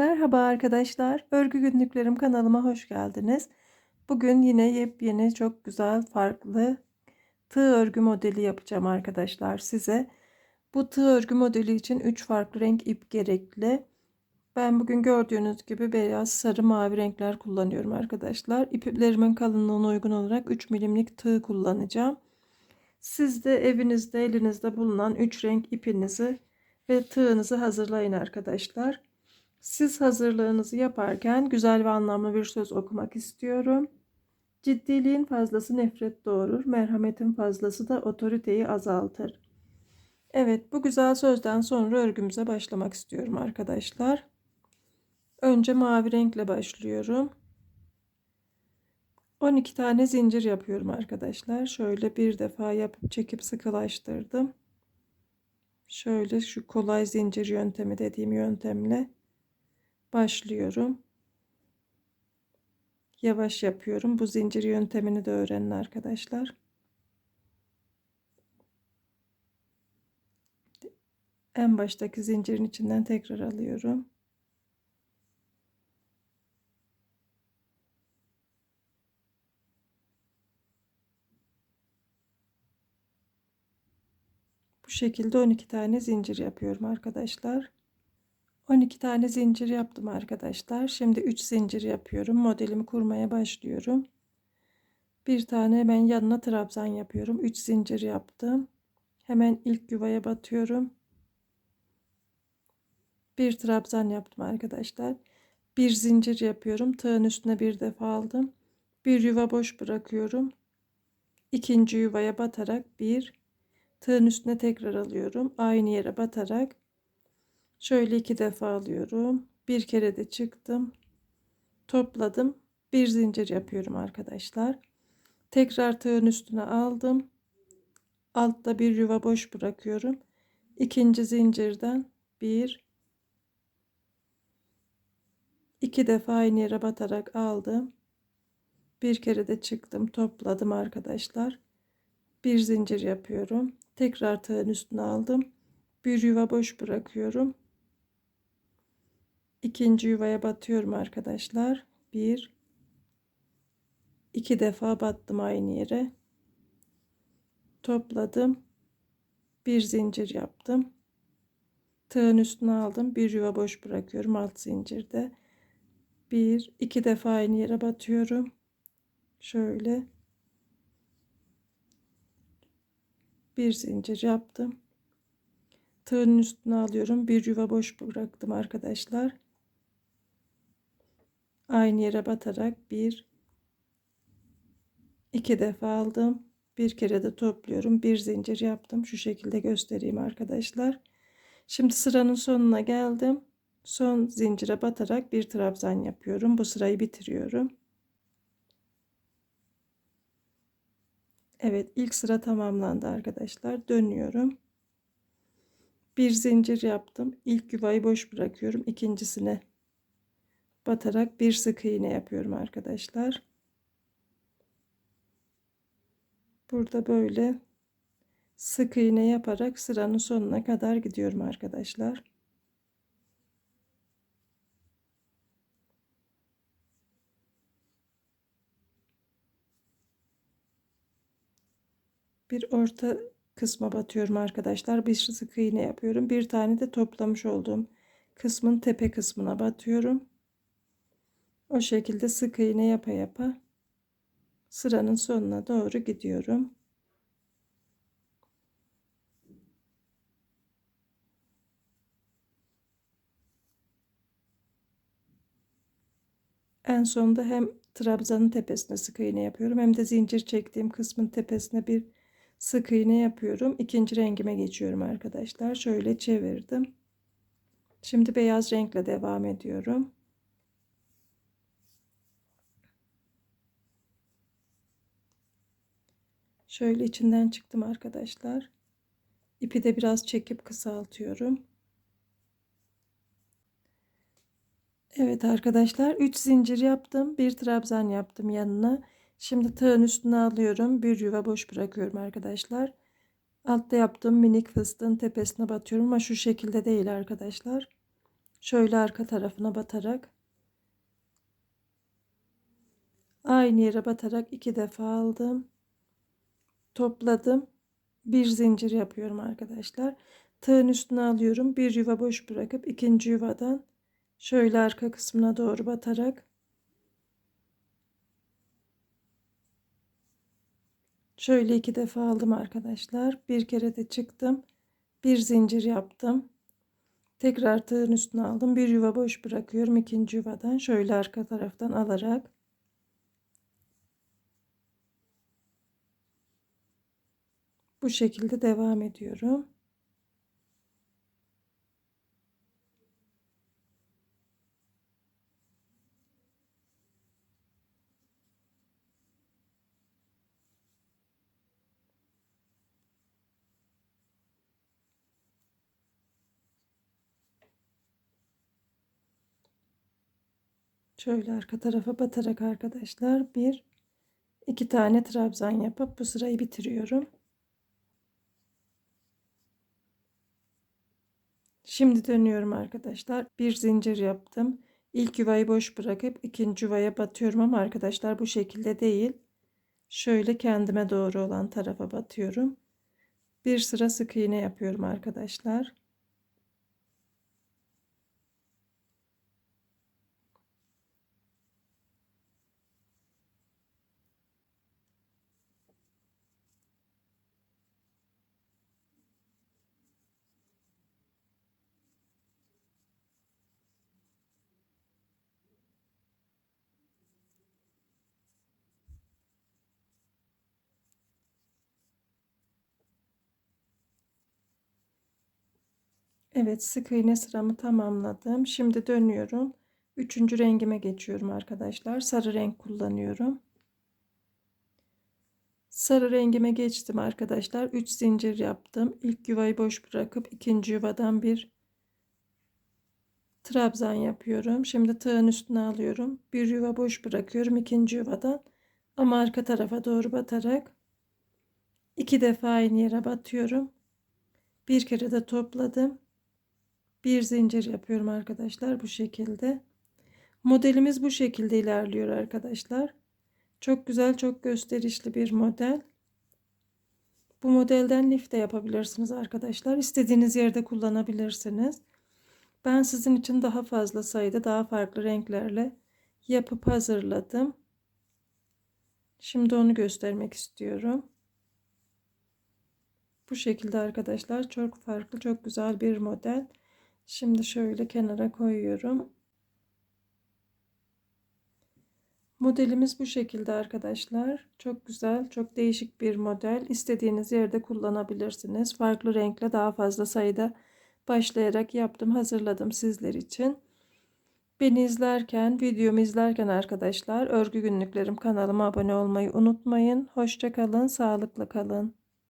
Merhaba arkadaşlar. Örgü günlüklerim kanalıma hoş geldiniz. Bugün yine yepyeni çok güzel farklı tığ örgü modeli yapacağım arkadaşlar size. Bu tığ örgü modeli için 3 farklı renk ip gerekli. Ben bugün gördüğünüz gibi beyaz, sarı, mavi renkler kullanıyorum arkadaşlar. İplerimin kalınlığına uygun olarak 3 milimlik tığ kullanacağım. Siz de evinizde elinizde bulunan 3 renk ipinizi ve tığınızı hazırlayın arkadaşlar. Siz hazırlığınızı yaparken güzel ve anlamlı bir söz okumak istiyorum. Ciddiliğin fazlası nefret doğurur, merhametin fazlası da otoriteyi azaltır. Evet, bu güzel sözden sonra örgümüze başlamak istiyorum arkadaşlar. Önce mavi renkle başlıyorum. 12 tane zincir yapıyorum arkadaşlar. Şöyle bir defa yapıp çekip sıkılaştırdım. Şöyle şu kolay zincir yöntemi dediğim yöntemle başlıyorum. Yavaş yapıyorum. Bu zincir yöntemini de öğrenin arkadaşlar. En baştaki zincirin içinden tekrar alıyorum. Bu şekilde 12 tane zincir yapıyorum arkadaşlar. 12 tane zincir yaptım arkadaşlar. Şimdi 3 zincir yapıyorum. Modelimi kurmaya başlıyorum. Bir tane hemen yanına trabzan yapıyorum. 3 zincir yaptım. Hemen ilk yuvaya batıyorum. Bir trabzan yaptım arkadaşlar. Bir zincir yapıyorum. Tığın üstüne bir defa aldım. Bir yuva boş bırakıyorum. İkinci yuvaya batarak bir tığın üstüne tekrar alıyorum. Aynı yere batarak Şöyle iki defa alıyorum. Bir kere de çıktım. Topladım. Bir zincir yapıyorum arkadaşlar. Tekrar tığın üstüne aldım. Altta bir yuva boş bırakıyorum. İkinci zincirden bir iki defa aynı yere batarak aldım. Bir kere de çıktım, topladım arkadaşlar. Bir zincir yapıyorum. Tekrar tığın üstüne aldım. Bir yuva boş bırakıyorum ikinci yuvaya batıyorum arkadaşlar. Bir, iki defa battım aynı yere. Topladım. Bir zincir yaptım. Tığın üstüne aldım. Bir yuva boş bırakıyorum alt zincirde. Bir, iki defa aynı yere batıyorum. Şöyle. Bir zincir yaptım. Tığın üstüne alıyorum. Bir yuva boş bıraktım arkadaşlar aynı yere batarak bir iki defa aldım. Bir kere de topluyorum. Bir zincir yaptım. Şu şekilde göstereyim arkadaşlar. Şimdi sıranın sonuna geldim. Son zincire batarak bir trabzan yapıyorum. Bu sırayı bitiriyorum. Evet ilk sıra tamamlandı arkadaşlar. Dönüyorum. Bir zincir yaptım. İlk yuvayı boş bırakıyorum. İkincisine batarak bir sık iğne yapıyorum arkadaşlar. Burada böyle sık iğne yaparak sıranın sonuna kadar gidiyorum arkadaşlar. Bir orta kısma batıyorum arkadaşlar. Bir sık iğne yapıyorum. Bir tane de toplamış olduğum kısmın tepe kısmına batıyorum. O şekilde sık iğne yapa yapa sıranın sonuna doğru gidiyorum. En sonunda hem trabzanın tepesine sık iğne yapıyorum hem de zincir çektiğim kısmın tepesine bir sık iğne yapıyorum. İkinci rengime geçiyorum arkadaşlar. Şöyle çevirdim. Şimdi beyaz renkle devam ediyorum. Şöyle içinden çıktım arkadaşlar. İpi de biraz çekip kısaltıyorum. Evet arkadaşlar 3 zincir yaptım. Bir trabzan yaptım yanına. Şimdi tığın üstüne alıyorum. Bir yuva boş bırakıyorum arkadaşlar. Altta yaptığım minik fıstığın tepesine batıyorum ama şu şekilde değil arkadaşlar. Şöyle arka tarafına batarak aynı yere batarak iki defa aldım. Topladım. Bir zincir yapıyorum arkadaşlar. Tığın üstüne alıyorum. Bir yuva boş bırakıp ikinci yuvadan şöyle arka kısmına doğru batarak şöyle iki defa aldım arkadaşlar. Bir kere de çıktım. Bir zincir yaptım. Tekrar tığın üstüne aldım. Bir yuva boş bırakıyorum. ikinci yuvadan şöyle arka taraftan alarak bu şekilde devam ediyorum. Şöyle arka tarafa batarak arkadaşlar bir iki tane trabzan yapıp bu sırayı bitiriyorum. Şimdi dönüyorum arkadaşlar. Bir zincir yaptım. İlk yuvayı boş bırakıp ikinci yuvaya batıyorum ama arkadaşlar bu şekilde değil. Şöyle kendime doğru olan tarafa batıyorum. Bir sıra sık iğne yapıyorum arkadaşlar. Evet sık iğne sıramı tamamladım. Şimdi dönüyorum. Üçüncü rengime geçiyorum arkadaşlar. Sarı renk kullanıyorum. Sarı rengime geçtim arkadaşlar. 3 zincir yaptım. İlk yuvayı boş bırakıp ikinci yuvadan bir trabzan yapıyorum. Şimdi tığın üstüne alıyorum. Bir yuva boş bırakıyorum ikinci yuvadan. Ama arka tarafa doğru batarak iki defa aynı yere batıyorum. Bir kere de topladım bir zincir yapıyorum arkadaşlar bu şekilde. Modelimiz bu şekilde ilerliyor arkadaşlar. Çok güzel, çok gösterişli bir model. Bu modelden lif de yapabilirsiniz arkadaşlar. İstediğiniz yerde kullanabilirsiniz. Ben sizin için daha fazla sayıda, daha farklı renklerle yapıp hazırladım. Şimdi onu göstermek istiyorum. Bu şekilde arkadaşlar çok farklı, çok güzel bir model. Şimdi şöyle kenara koyuyorum. Modelimiz bu şekilde arkadaşlar. Çok güzel, çok değişik bir model. İstediğiniz yerde kullanabilirsiniz. Farklı renkle daha fazla sayıda başlayarak yaptım, hazırladım sizler için. Beni izlerken, videomu izlerken arkadaşlar örgü günlüklerim kanalıma abone olmayı unutmayın. Hoşça kalın, sağlıklı kalın.